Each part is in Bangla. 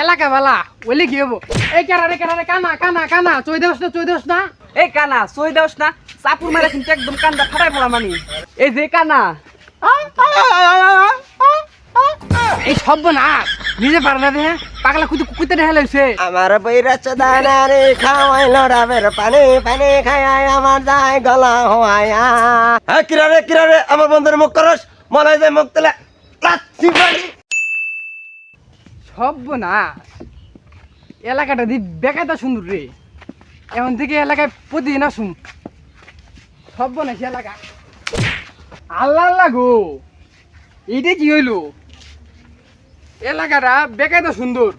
এলাকা বালা বলি কি হব? এই কেরারে কেরারে কানা কানা কানা চই দেওস না চই দেওস না? এই কানা সই দেওস না চাপুর মেরে কিন্তু একদম কান্দা ফাটাই পড়া মানি এই যে কানা। এই সব না নিজে পারে না দেহে পাগলা কুতু কুকুতে ঢেলে হইছে আমার বইরা চদানা রে খাওয়াই লড়াবের পানি পানি খায় আমার যায় গলা হ্যাঁ কিরা রে কিরা রে আমার বন্ধুর মুখ করস মনে হয় যে মুখ তেলে লাচ্ছি বাড়ি। সব না এলাকাটা দি বেকায়দা সুন্দর রে। এখন থেকে এলাকায় প্রতিদিন আসুন সব না এলাকা। আল্লাহ আল্লাহ গো, এইটা কি হইল? এলাকাটা বেকায়দা সুন্দর।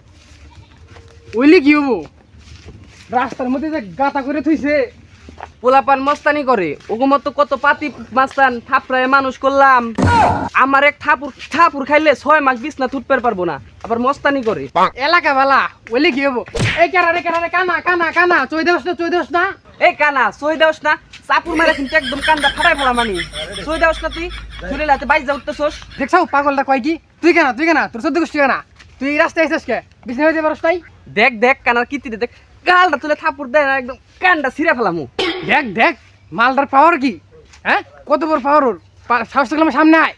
ওইলে কি হব? রাস্তার মধ্যে যে গাতা করে থইছে। পোলাপান মস্তানি করে। ওগো মতো কত পাতি মাস্তান থাপড়ায় মানুষ করলাম। আমার এক থাপুর থাপুর খাইলে ছয় মাস বিছনা তুটপের পারব না। আবার মস্তানি করে। এলাকা বালা ওইলে কি হব? এই কেরারে কেরারে কানা কানা কানা চই দেওস না চই দেওস না? এই কানা সই দেওস না। চাপুর মেরে কিন্তু একদম কান্দা ফাটাই পড়া মানি। সই দেওস না তুই? চুলে লাতে বাইজ যা উঠতেছোস। দেখছাও পাগলটা কয় কি? তুই কেনা তুই কেনা তোর চোদ্দ গোষ্ঠী কেনা? তুই এই রাস্তায় এসেছিস কে? বিছনা হইতে পারস তাই দেখ দেখ কানার কীর্তিতে দেখ। গালটা তুলে থাপুর দেয় না একদম কানটা ছিঁড়ে ফেলামু। দেখ দেখ মালদার পাওয়ার কি? হ্যাঁ? কত বড় পাওয়ার ওর? সাহস থাকলে আমার সামনে আয়।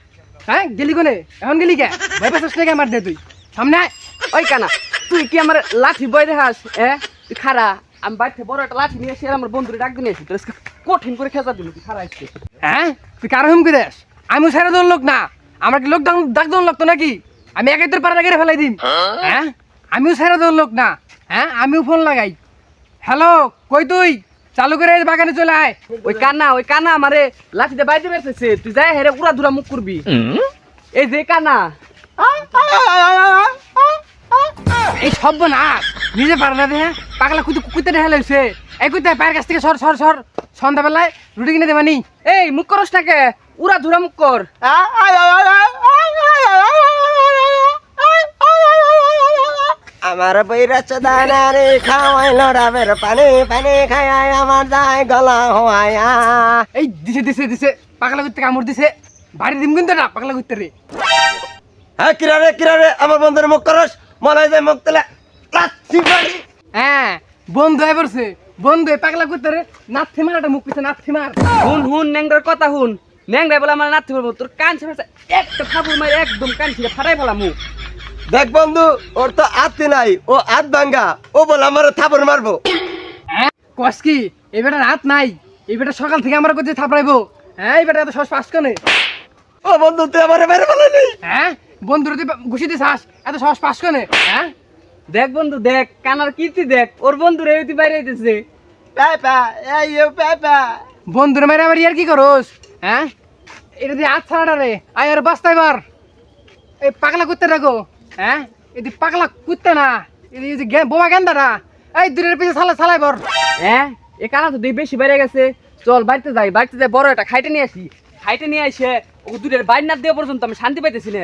হ্যাঁ? গেলি কোনে? এখন গেলি কে? ভয় পাচ্ছিস নাকি আমার দে তুই? সামনে আয়। ওই কানা তুই কি আমার লাঠি বই দেখাস? এ তুই খারা আমি বাড়িতে বড় একটা লাঠি নিয়ে এসে আমার বন্ধুরে ডাক দিয়ে এসেছি তোর আজকে কঠিন করে খেঁচা দিল তুই খারা আসছে হ্যাঁ? তুই কারও হুমকি দেস? আমি সারা দল লোক না। আমার কি লোক ডাক ডাক দল লোক তো নাকি? আমি একাই তোর পাড়া গেড়ে ফেলাই দিম। হ্যাঁ? আমিও সারা দল লোক না। হ্যাঁ? আমিও ফোন লাগাই। হ্যালো কই তুই? চালু করে এই বাগানে চলে আয়। ওই কানা ওই কানা আমারে লাঠিতে বাইরে বেরতেছে। তুই যাই হেরে উড়া ধুরা মুখ করবি। এই যে কানা এই সব না নিজে পারে না দেখে পাগলা কুতু কুকুতে ঢেলে হয়েছে এই কুতে পায়ের কাছ থেকে সর সর সর। সন্ধ্যাবেলায় রুটি কিনে দেবানি এই মুখ করস নাকে উড়া ধুরা মুখ কর। আমার বইরা চদানা রে খাওয়াই লড়াবের পানি পানি খায় আমার যায় গলা হওয়ায়া। এই দিছে দিছে দিছে। পাগলা কুত্তে কামড় দিছে। বাড়ি দিম কিন্তু না পাগলা কুত্তে রে। হ্যাঁ কিরা রে কিরা রে আমার বন্ধুর মুখ করস মনে হয় যে মুখ তেলে। লাচ্ছি বাড়ি। হ্যাঁ বন্ধু হয়ে পড়ছে। বন্ধু পাগলা কুত্তে রে নাথি মারাটা মুখ পিছে নাথি মার। হুন হুন ন্যাংরার কথা হুন। ন্যাংরা বলে আমার নাতি পারব তোর কান ছেড়ে একটা থাপুর মারে একদম কান ছিঁড়ে ফাটাই ফেলা মুখ দেখ বন্ধু ওর তো আত্মি নাই ও আত ভাঙ্গা ও বল আমার থাপড় মারবো। হ্যাঁ কস কি এই বেটা রাত নাই এই বেটা সকাল থেকে আমার কাছে থাপড়াইবো। হ্যাঁ এই বেটা এত সস পাস কনে? ও বন্ধু তুই আমার মেরে ফেলে হ্যাঁ বন্ধুরা তুই ঘুষি দিস এত সস পাস কনে? হ্যাঁ? দেখ বন্ধু দেখ কানার কীর্তি দেখ ওর বন্ধু রে তুই বাইরে আইতেছে। পেপা এই ইউ পেপা বন্ধুরা মেরে আবার ইয়ার কি করোস? হ্যাঁ? এটা দিয়ে হাত ছাড়া রে আয় আর বাস্তা এবার। এই পাগলা কুত্তে রাখো হ্যাঁ এদি পাগলা কুত্তে না এদি এই যে বোমা গেন্দা না এই দূরের পিছে সালা সালাই বর। হ্যাঁ এ কানা তো দুই বেশি বেড়ে গেছে। চল বাড়িতে যাই বাড়িতে যাই বড় একটা খাইতে নিয়ে আসি। খাইতে নিয়ে এসে ও দূরের বাইর না দেওয়া পর্যন্ত আমি শান্তি পাইতেছি না।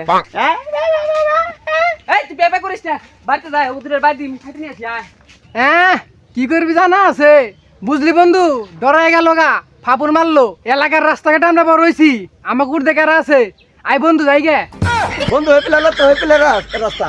এই তুই পেপে করিস না। বাড়িতে যাই ও দূরের বাইর দিয়ে খাইতে নিয়ে আসি হ্যাঁ কি করবি জানা আছে? বুঝলি বন্ধু ডরাই গেল গা ফাপুর মারলো। এলাকার রাস্তাঘাটে আমরা বড় হয়েছি আমাকে উঠ দেখার আছে? আই বন্ধু যাই গে। বন্ধু হয়ে পেলে তো হয়ে পেলে রাস্তা।